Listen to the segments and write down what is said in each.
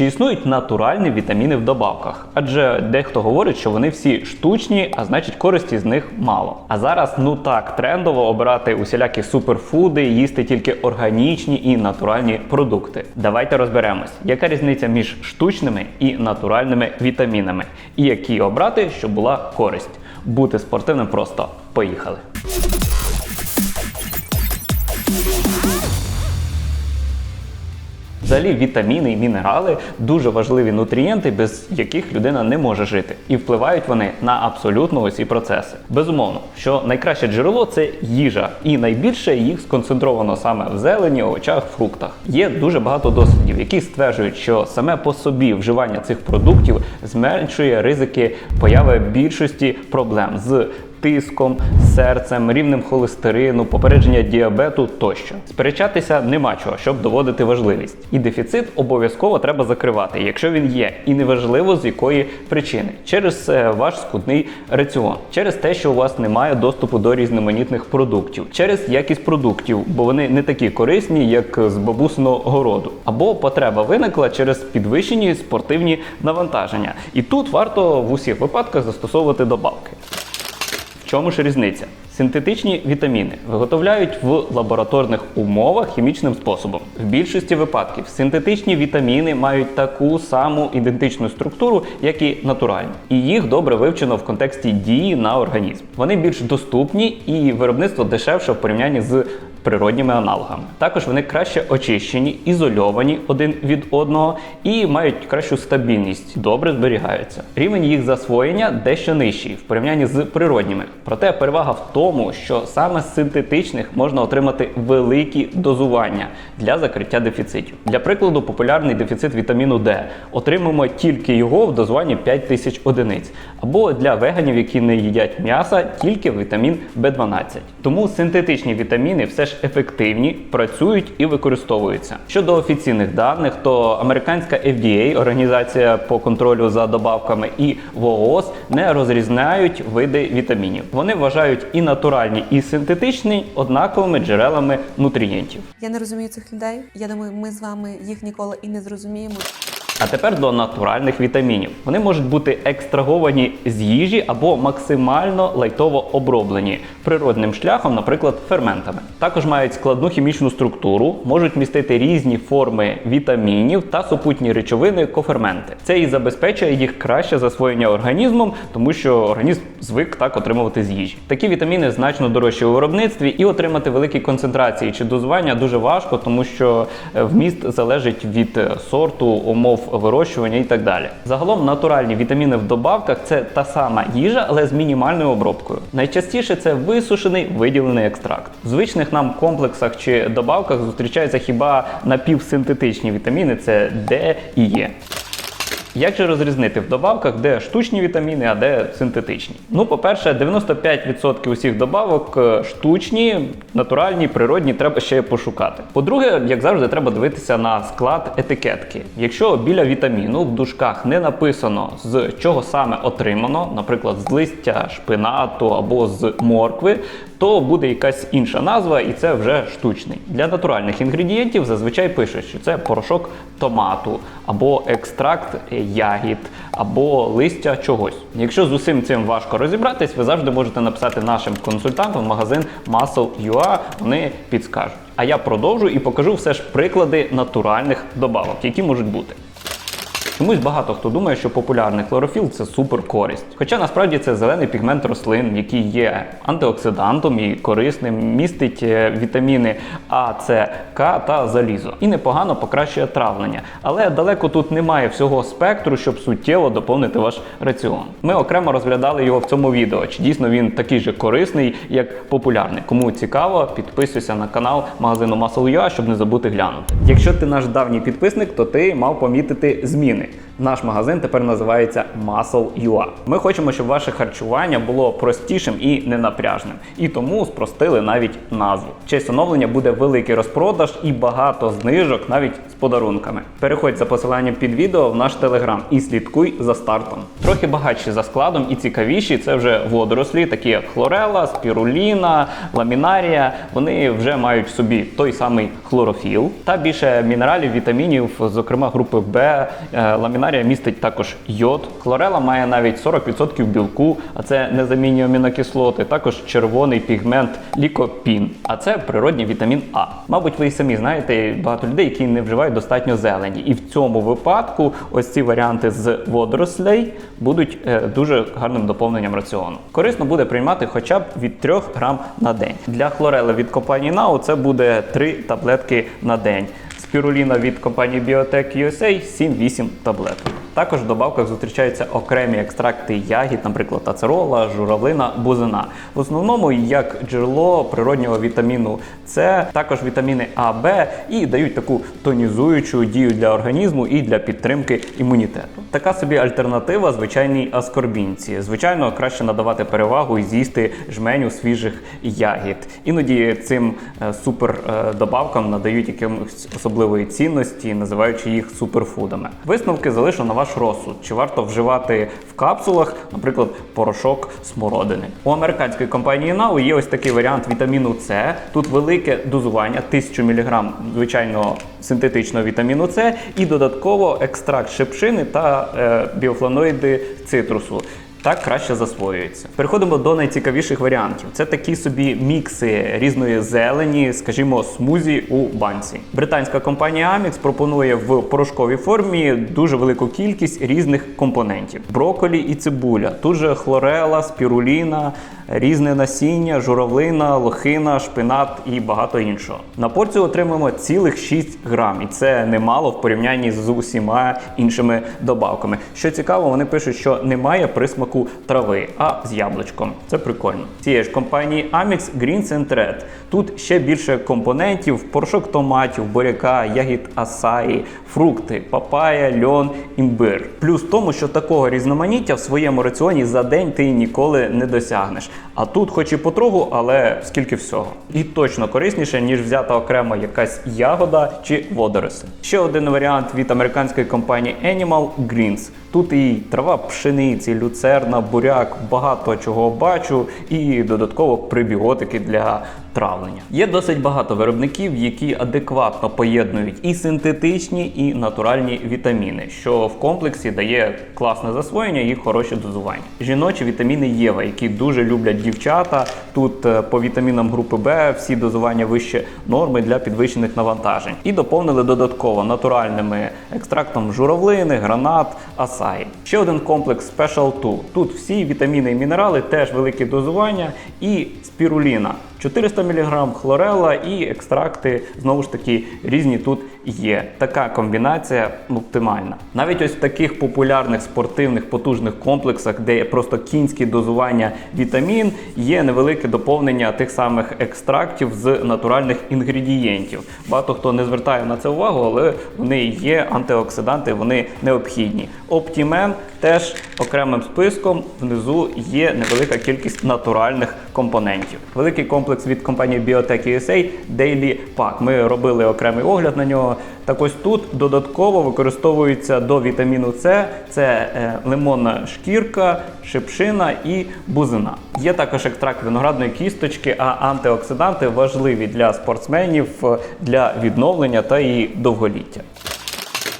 Чи існують натуральні вітаміни в добавках? Адже дехто говорить, що вони всі штучні, а значить користі з них мало. А зараз ну так трендово обирати усілякі суперфуди, їсти тільки органічні і натуральні продукти. Давайте розберемось, яка різниця між штучними і натуральними вітамінами, і які обрати, щоб була користь. Бути спортивним просто поїхали. Взагалі, вітаміни і мінерали дуже важливі нутрієнти, без яких людина не може жити, і впливають вони на абсолютно усі процеси. Безумовно, що найкраще джерело це їжа, і найбільше їх сконцентровано саме в зелені, овочах, фруктах. Є дуже багато дослідів, які стверджують, що саме по собі вживання цих продуктів зменшує ризики появи більшості проблем з тиском, серцем, рівнем холестерину, попередження діабету тощо. Сперечатися нема чого, щоб доводити важливість. І дефіцит обов'язково треба закривати, якщо він є, і неважливо з якої причини, через е, ваш скудний раціон, через те, що у вас немає доступу до різноманітних продуктів, через якість продуктів, бо вони не такі корисні, як з бабусиного городу, або потреба виникла через підвищені спортивні навантаження. І тут варто в усіх випадках застосовувати добавки. Чому ж різниця? Синтетичні вітаміни виготовляють в лабораторних умовах хімічним способом. В більшості випадків синтетичні вітаміни мають таку саму ідентичну структуру, як і натуральні, і їх добре вивчено в контексті дії на організм. Вони більш доступні і виробництво дешевше в порівнянні з природніми аналогами. Також вони краще очищені, ізольовані один від одного і мають кращу стабільність, добре зберігаються. Рівень їх засвоєння дещо нижчий в порівнянні з природніми. Проте перевага в тому, що саме з синтетичних можна отримати великі дозування для закриття дефіцитів. Для прикладу, популярний дефіцит вітаміну Д. Отримуємо тільки його в дозуванні 5000 одиниць. Або для веганів, які не їдять м'яса, тільки вітамін В12. Тому синтетичні вітаміни все ж ефективні, працюють і використовуються. Щодо офіційних даних, то американська FDA, організація по контролю за добавками, і ВООЗ не розрізняють види вітамінів. Вони вважають і натуральні, і синтетичні однаковими джерелами нутрієнтів. Я не розумію цих людей. Я думаю, ми з вами їх ніколи і не зрозуміємо. А тепер до натуральних вітамінів. Вони можуть бути екстраговані з їжі або максимально лайтово оброблені природним шляхом, наприклад, ферментами. Також мають складну хімічну структуру, можуть містити різні форми вітамінів та супутні речовини коферменти. Це і забезпечує їх краще засвоєння організмом, тому що організм звик так отримувати з їжі. Такі вітаміни значно дорожчі у виробництві, і отримати великі концентрації чи дозування дуже важко, тому що е, вміст залежить від е, сорту, умов вирощування і так далі. Загалом натуральні вітаміни в добавках це та сама їжа, але з мінімальною обробкою. Найчастіше це висушений виділений екстракт. В звичних нам комплексах чи добавках зустрічаються хіба напівсинтетичні вітаміни це Д і Е. Як же розрізнити в добавках, де штучні вітаміни, а де синтетичні? Ну, по-перше, 95% усіх добавок е, штучні, натуральні, природні, треба ще пошукати. По-друге, як завжди, треба дивитися на склад етикетки. Якщо біля вітаміну в дужках не написано з чого саме отримано, наприклад, з листя шпинату або з моркви, то буде якась інша назва, і це вже штучний. Для натуральних інгредієнтів зазвичай пишуть, що це порошок томату, або екстракт ягід, або листя чогось. Якщо з усім цим важко розібратись, ви завжди можете написати нашим консультантам в магазин Muscle.ua, вони підскажуть. А я продовжу і покажу все ж приклади натуральних добавок, які можуть бути. Чомусь багато хто думає, що популярний хлорофіл це супер користь. Хоча насправді це зелений пігмент рослин, який є антиоксидантом і корисним, містить е, вітаміни А, С, К та залізо. І непогано покращує травлення. Але далеко тут немає всього спектру, щоб суттєво доповнити ваш раціон. Ми окремо розглядали його в цьому відео. Чи дійсно він такий же корисний, як популярний? Кому цікаво, підписуйся на канал магазину Muscle.ua, щоб не забути глянути. Якщо ти наш давній підписник, то ти мав помітити зміни. right Наш магазин тепер називається Muscle.ua. Ми хочемо, щоб ваше харчування було простішим і ненапряжним. І тому спростили навіть назву. Честь оновлення буде великий розпродаж і багато знижок навіть з подарунками. Переходь за посиланням під відео в наш телеграм і слідкуй за стартом. Трохи багатші за складом і цікавіші це вже водорослі, такі як хлорела, спіруліна, ламінарія. Вони вже мають в собі той самий хлорофіл та більше мінералів, вітамінів, зокрема групи Б. Е, Ламінарія містить також йод. Хлорела має навіть 40% білку, а це незамінні амінокислоти. Також червоний пігмент лікопін, а це природній вітамін А. Мабуть, ви і самі знаєте багато людей, які не вживають достатньо зелені. І в цьому випадку ось ці варіанти з водорослей будуть е, дуже гарним доповненням раціону. Корисно буде приймати хоча б від 3 грам на день. Для хлорели від компанії Now це буде 3 таблетки на день. Спіруліна від компанії Biotech USA 7-8 таблеток. Також в добавках зустрічаються окремі екстракти ягід, наприклад, ацерола, журавлина, бузина. В основному як джерело природнього вітаміну С, також вітаміни А, Б і дають таку тонізуючу дію для організму і для підтримки імунітету. Така собі альтернатива звичайній аскорбінці. Звичайно, краще надавати перевагу і з'їсти жменю свіжих ягід. Іноді цим е, супер е, добавкам надають якимось особливої цінності, називаючи їх суперфудами. Висновки залишу на ваш розсуд. Чи варто вживати в капсулах, наприклад, порошок смородини? У американської компанії Now є ось такий варіант вітаміну С. Тут велике дозування 1000 мг звичайного синтетичного вітаміну С і додатково екстракт шипшини та е, біофланоїди цитрусу. Так краще засвоюється. Переходимо до найцікавіших варіантів. Це такі собі мікси різної зелені, скажімо, смузі у банці. Британська компанія Amix пропонує в порошковій формі дуже велику кількість різних компонентів: броколі і цибуля, тут же хлорела, спіруліна, різне насіння, журавлина, лохина, шпинат і багато іншого. На порцію отримуємо цілих 6 грам, і це немало в порівнянні з усіма іншими добавками. Що цікаво, вони пишуть, що немає присмаку трави, а з яблучком. Це прикольно. Цієї ж компанії Amix Greens and Red. Тут ще більше компонентів: порошок томатів, буряка, ягід асаї, фрукти, папая, льон, імбир. Плюс в тому, що такого різноманіття в своєму раціоні за день ти ніколи не досягнеш. А тут, хоч і потругу, але скільки всього. І точно корисніше, ніж взята окремо якась ягода чи водоросль. Ще один варіант від американської компанії Animal Greens. Тут і трава пшениці, люцерна, буряк, багато чого бачу, і додатково прибіотики для травлення. Є досить багато виробників, які адекватно поєднують і синтетичні, і натуральні вітаміни, що в комплексі дає класне засвоєння і хороші дозування. Жіночі вітаміни Єва, які дуже люблять дівчата. Тут е, по вітамінам групи Б всі дозування вище норми для підвищених навантажень. І доповнили додатково натуральними екстрактом журавлини, гранат, асаї. Ще один комплекс Special 2. Тут всі вітаміни і мінерали, теж великі дозування і спіруліна. 400 мг хлорела і екстракти знову ж таки різні тут є. Така комбінація оптимальна. Навіть ось в таких популярних спортивних потужних комплексах, де є просто кінські дозування вітамін, є невелике доповнення тих самих екстрактів з натуральних інгредієнтів. Багато хто не звертає на це увагу, але вони є антиоксиданти, вони необхідні. Оптімен теж окремим списком внизу є невелика кількість натуральних компонентів. Великий комплекс від компанії Biotech USA Daily Pack. Ми робили окремий огляд на нього. Так ось тут додатково використовується до вітаміну С це е, лимонна шкірка, шипшина і бузина. Є також екстракт виноградної кісточки, а антиоксиданти важливі для спортсменів е, для відновлення та і довголіття.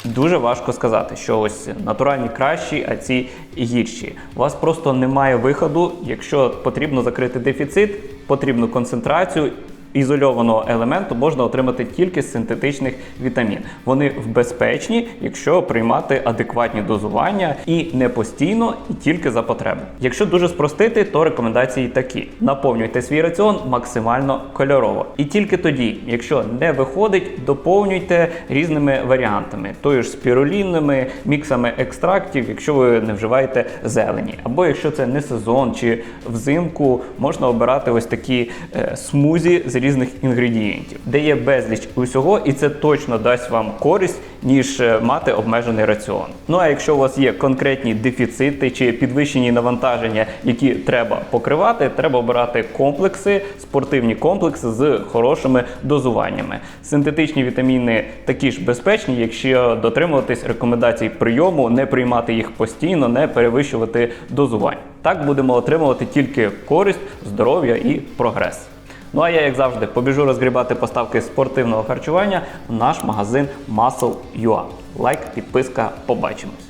Дуже важко сказати, що ось натуральні кращі, а ці гірші. У вас просто немає виходу, якщо потрібно закрити дефіцит, потрібну концентрацію. Ізольованого елементу можна отримати тільки з синтетичних вітамін. Вони безпечні, якщо приймати адекватні дозування і не постійно, і тільки за потреби. Якщо дуже спростити, то рекомендації такі: наповнюйте свій раціон максимально кольорово. І тільки тоді, якщо не виходить, доповнюйте різними варіантами, тою ж спірулінними, міксами екстрактів, якщо ви не вживаєте зелені. Або якщо це не сезон чи взимку, можна обирати ось такі е, смузі з різних інгредієнтів, де є безліч усього, і це точно дасть вам користь, ніж е, мати обмежений раціон. Ну а якщо у вас є конкретні дефіцити чи підвищені навантаження, які треба покривати, треба обирати комплекси, спортивні комплекси з хорошими дозуваннями. Синтетичні вітаміни такі ж безпечні, якщо дотримуватись рекомендацій прийому, не приймати їх постійно, не перевищувати дозувань. Так будемо отримувати тільки користь, здоров'я і прогрес. Ну а я, як завжди, побіжу розгрібати поставки спортивного харчування в наш магазин Muscle.ua. Лайк, підписка, побачимось.